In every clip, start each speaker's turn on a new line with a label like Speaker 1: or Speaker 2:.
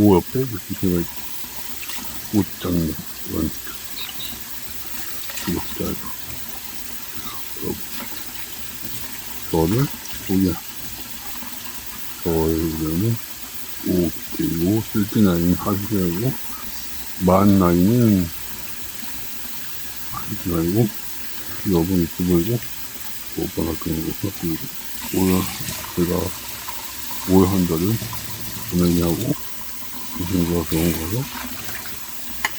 Speaker 1: 오 옆에 이렇게 제가 옷장 이런 구독자에서 저를 보기야 저희는 오 그리고 실제 나이는 하시고 만 나이는 하시지 말고 여분 있어 보이고 오빠가 그런 거 섞이고 오늘 제가 오해 한 달을 보내기 하 고 무슨가 좋은 거서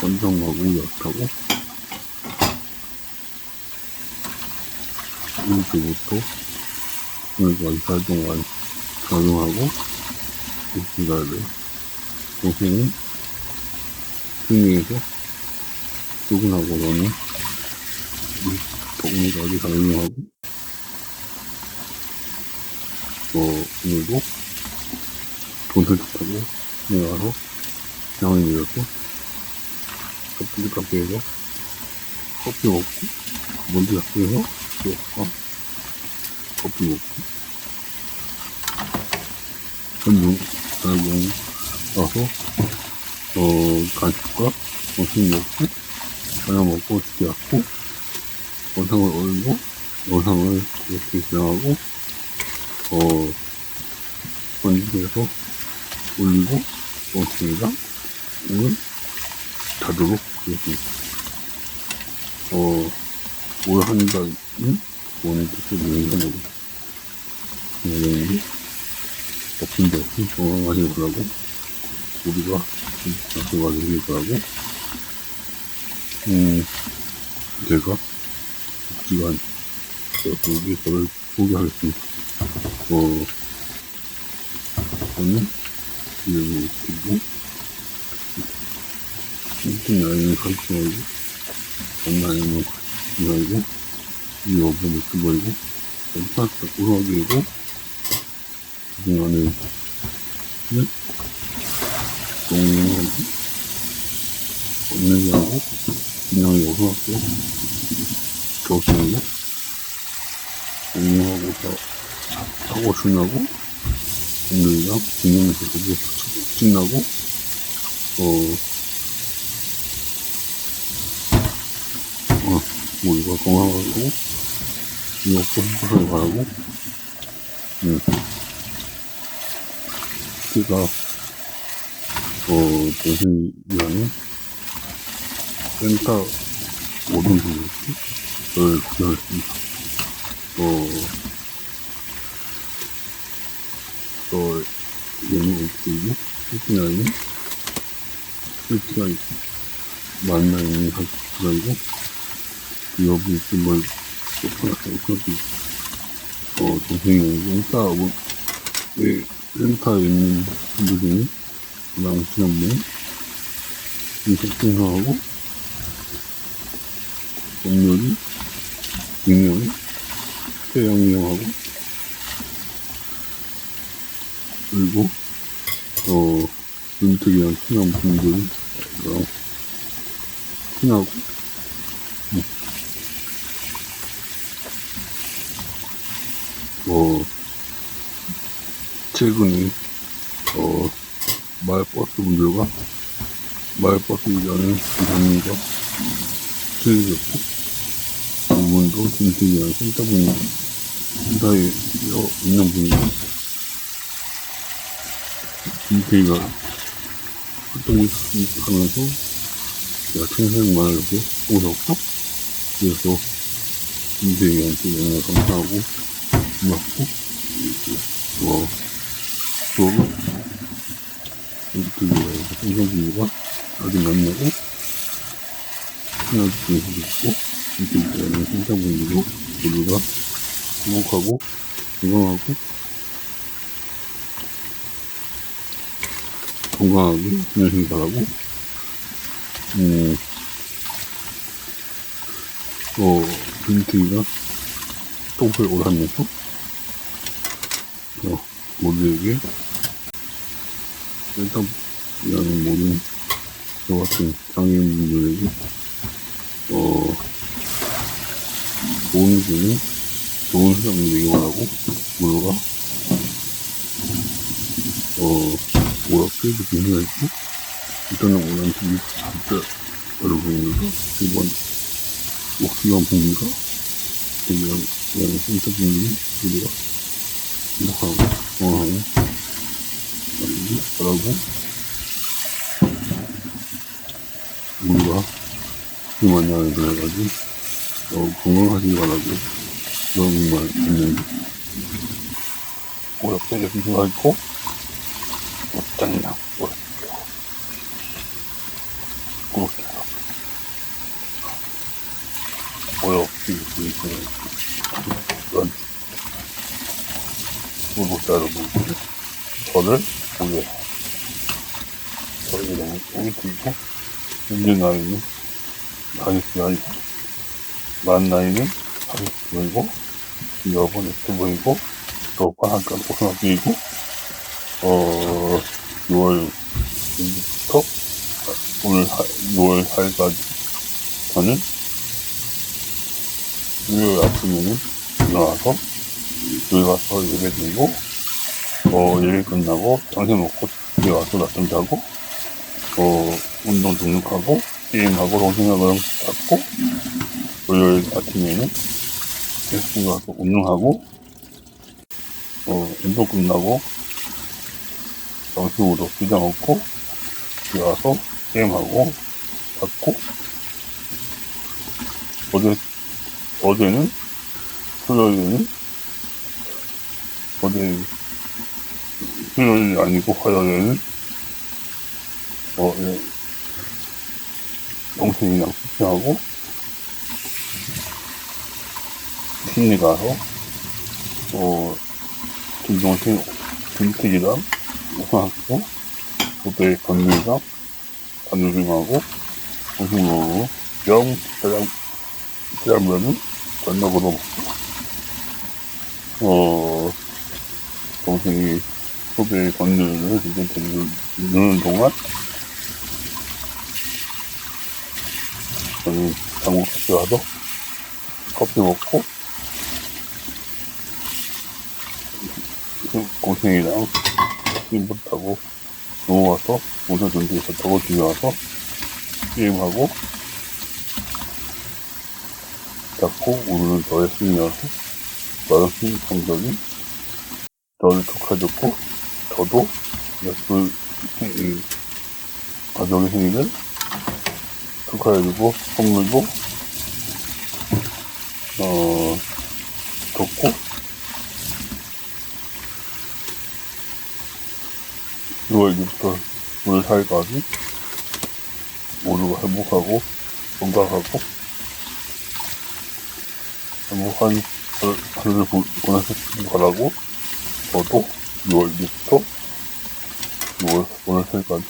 Speaker 1: 건성하고 약하고 일주부터 오늘까지 달 동안 적용하고 일주일에 동생은 승리에서 출근하고서는 동물까지 적용하고 어, 오늘도 돈을 타고 내가서 장을 내려서 커피 카페에서 커피 먹고 먼저 카페에서 또 커피 먹고. 한중 한중 와서 어 간식과 점심 먹고 저녁 먹고 집에 왔고 영상을 올리고 영상을 이렇게 진행하고 어 건지에서 올리고 또 오늘 자도록 하겠습니다. 어, 올한 달은 오늘 명상으로 여러분이 덮은 데 없이 건강하실 거라고? 우리가 약속가 되길 거라고? 음, 제가 기간 여기 저를 소개하겠습니다. 어, 저는 이름이 웃기고 일등 여행을 설정하고 만나는 거 이하고 이 여부를 쓰버리고 일단 우럭이고 지금 안에 동영하고 언니하고 그냥 여서왔고 교수하고 동영하고 다 사고 신나고 오늘이랑 김영수 그거 신나고? 어. 어, 뭐, 이거 건강하고, 이거 행복하게 가라고, 응. 제가, 어, 대신이라는 센터 모든 분들께 저를 구현했습니다. 어, 또, 얘는 일주일이, 실시간이, 실시간 만나는 학교이고, 여기 있으면 뭘, 거기, 어, 동생이 렌타, 뭐, 왜, 렌타에 있는 분들 중에, 그다음 지난번, 이석진하고, 법률이, 김영이, 태영이 형하고, 그리고, 어, 친한 분들이, 랑 친하고, 뭐, 최근에, 어, 마을버스 분들과 마을버스 일하는 기사님과 친해졌고, 그분도 김태기랑 센터분이, 센터에 있는 분이, 김태기가 활동을 하면서, 야, 청생만을 이렇게 오셨고, 그래서, 김태기한테 너무 감사하고, 고맙고, 뭐, 또, 이렇게 성성분과 아주 만나고, 분수도 있고, 이렇게 있는 성성분들도 모두가 행복하고, 건강하고, 건강하게 지내시기 바라고, 음, 어, 빈티가 똥을 오라면서, 어, 모두에게. 일단 이런 모든 저 같은 장애인분들에게 어 좋은 분이 좋은 되기 바라고 모두가 어 느낌이 있고, 일단은 집이 진짜 여러분들도 이번 옥수경 봅니다. 그냥, 그냥 진짜 분들이 우리가 행복하고, 건강하고, 그리고 잘하고, 우리가 나를 그래가지고, 어, 건강하시기 바라고, 정말 안녕. 오락게 느낌이 있고, 옷장이랑, 오락게. 그렇게 해서 어렵게 있는 그런 구독자 여러분들 저를 보게 저에게 너무 보기 드리고? 현재 나이는? 40이 아니고? 만 나이는? 40이고? 여번 유튜브이고? 또 반학간 고등학교이고? 어 6월 1일부터 오늘 6월 4일까지 저는? 일요일 아침에는 일어나서 교회 가서 예배 드리고 어, 예배 끝나고 점심 먹고 집에 와서 낮잠 자고 어, 운동 등록하고 게임하고 동생하고 잡고 월요일 아침에는 헬스장 가서 운동하고 어, 운동 끝나고 점심으로 피자 먹고 집에 와서 게임하고 잡고 어제 어제는 토요일에는 어제 토요일이 아니고 화요일에는 어 예. 동생이랑 숙제하고 심리 가서 어 김동생 김택이랑 우상학교 고대 건물이랑 반우승하고 우승으로 영 대장 대장면은 저녁으로 먹고 어 동생이 소배 건물을 지금 듣는 동안 저는 장국 커피 와서 커피 먹고 고생이랑 힘못 타고 넘어와서 오늘 전주에서 타고 집에 와서 게임하고 잡고 오늘은 저의 승리라서 나는 승리 성적이 저를 축하해줬고 저도 그 음, 가족의 생일을 축하해주고 선물도 어 줬고 6월 6일부터 9월 4일까지 모두가 행복하고 건강하고 행복한 하루를 보- 보내셨길 바라고 저도 6월 6일부터 6월 5월 4일까지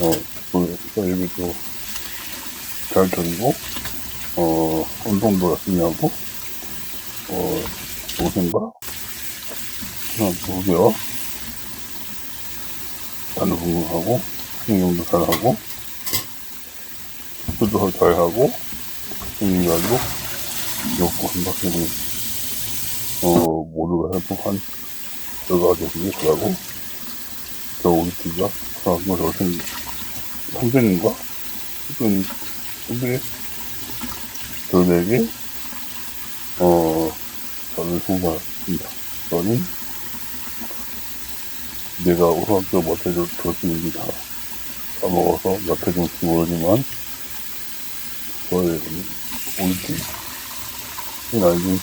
Speaker 1: 어, 오늘 예배도 잘 드리고 어, 운동도 열심히 하고? 어, 동생과 그냥 부부와 단어 공부하고 행동도 잘 하고 수도 잘 하고 생일날도 귀엽고 한박하고 어 모두가 행복한 되시길 바라고 저 우리 팀과 사람과 저 생, 선생님과 선생님 선생님 저에게 어 저는 송사입니다. 저는 내가 우선학교 못해줄 교수님이 다 까먹어서 못해줄지 모르지만 저의 우리 팀 나이는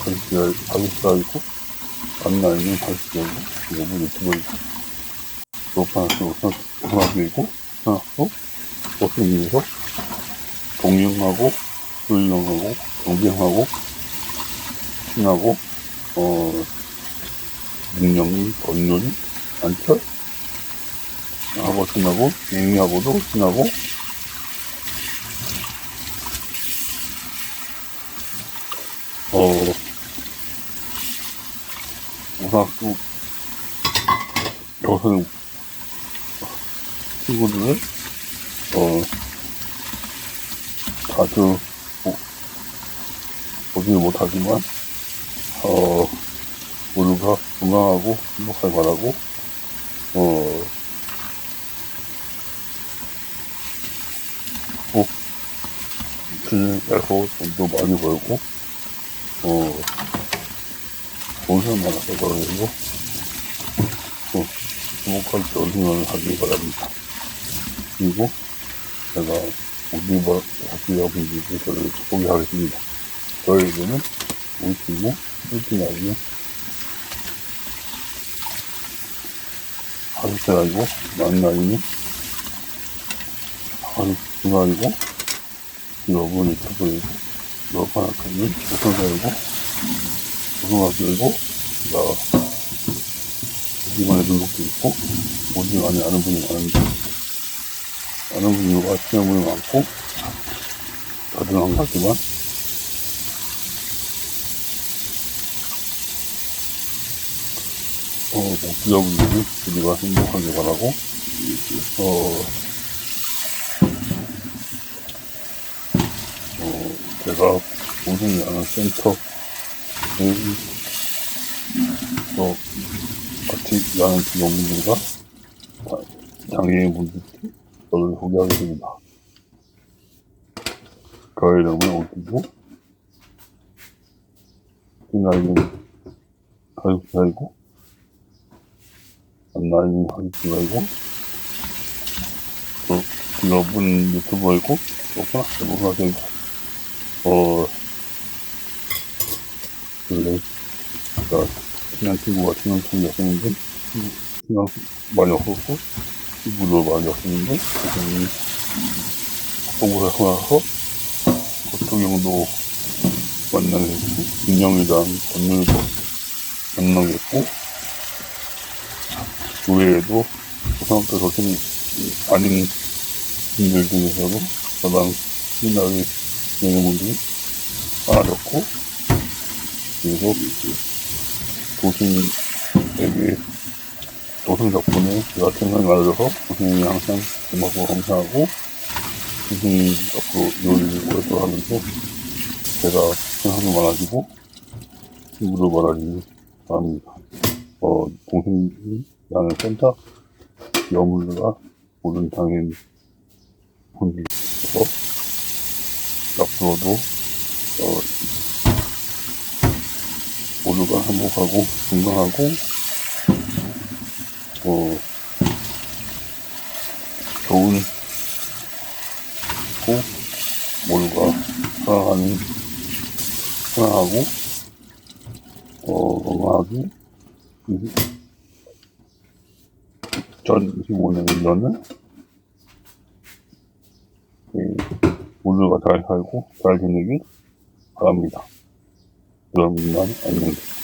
Speaker 1: 80살, 80살이고 안 나이는 80살이고 너무 유튜브이고 졸업하나서 우선학교이고 우선학교 교수님에서 동영하고 조유영하고 경쟁하고 친하고 어 민영이 권율이 안철 하고 친하고 예미하고도 친하고. 어 같고 여성 친구들을 어 자주 어, 보지는 못하지만 어 모두가 건강하고 행복할 바라고 어 꼭, 주중에서 돈도 많이 벌고, 어, 많아서 그러고, 또, 행복한 전승을 하길 바랍니다. 그리고, 제가 우리 뭐, 우리 여러분들께 저를 소개하겠습니다. 저에게는 우리 친구, 일등 아니요. 하루 살 아니고, 만 나이는 하루 두 살이고, 여러분 유튜브에 여러분 학교는 우선 살고, 고등학교이고, 나, 우리만의 등록도 있고, 오직 안에 아는 분이 많은데, 아는 분이 아시는 분이 많고, 다들 안 같지만, 어, 목주자분들이 우리가 행복하게 바라고, 어, 어, 제가 우승이 하는 센터, 음, 또, 같이 일하는 직원분들과 장애인분들께 저를 소개하겠습니다. 그 이름은 그 나이는 가육사이고, 나이는 가육사이고, 또, 직업은 유튜버이고, 또구나, 전문가이고, 어, 원래, 나, 친한 친구가 친한 친구였었는데, 친한 많이 없었고, 친구도 많이 없었는데, 선생님이 공부를 하고 나서, 됐고, 김영이랑 권율도 만나게 됐고, 그 외에도 고등학교 선생님 아닌 분들 중에서도 가장 신나게 되는 분들이 많아졌고, 그리고 도시에게 도승 덕분에 제가 생각이 많아져서 도승이 항상 고맙고 감사하고 도승이 앞으로 요리를 오랫동안 하면서 제가 생각이 많아지고 친구도 많아지길 바랍니다. 어, 동생이 나는 센터 여물과 모든 당연 분들께서 앞으로도 어, 모두가 행복하고 건강하고 어, 좋은 고 모두가 사랑하는 사랑하고 어, 건강하게 2025년 1년을 모두가 잘 살고 잘 지내길 바랍니다. 그럼 이만 안녕.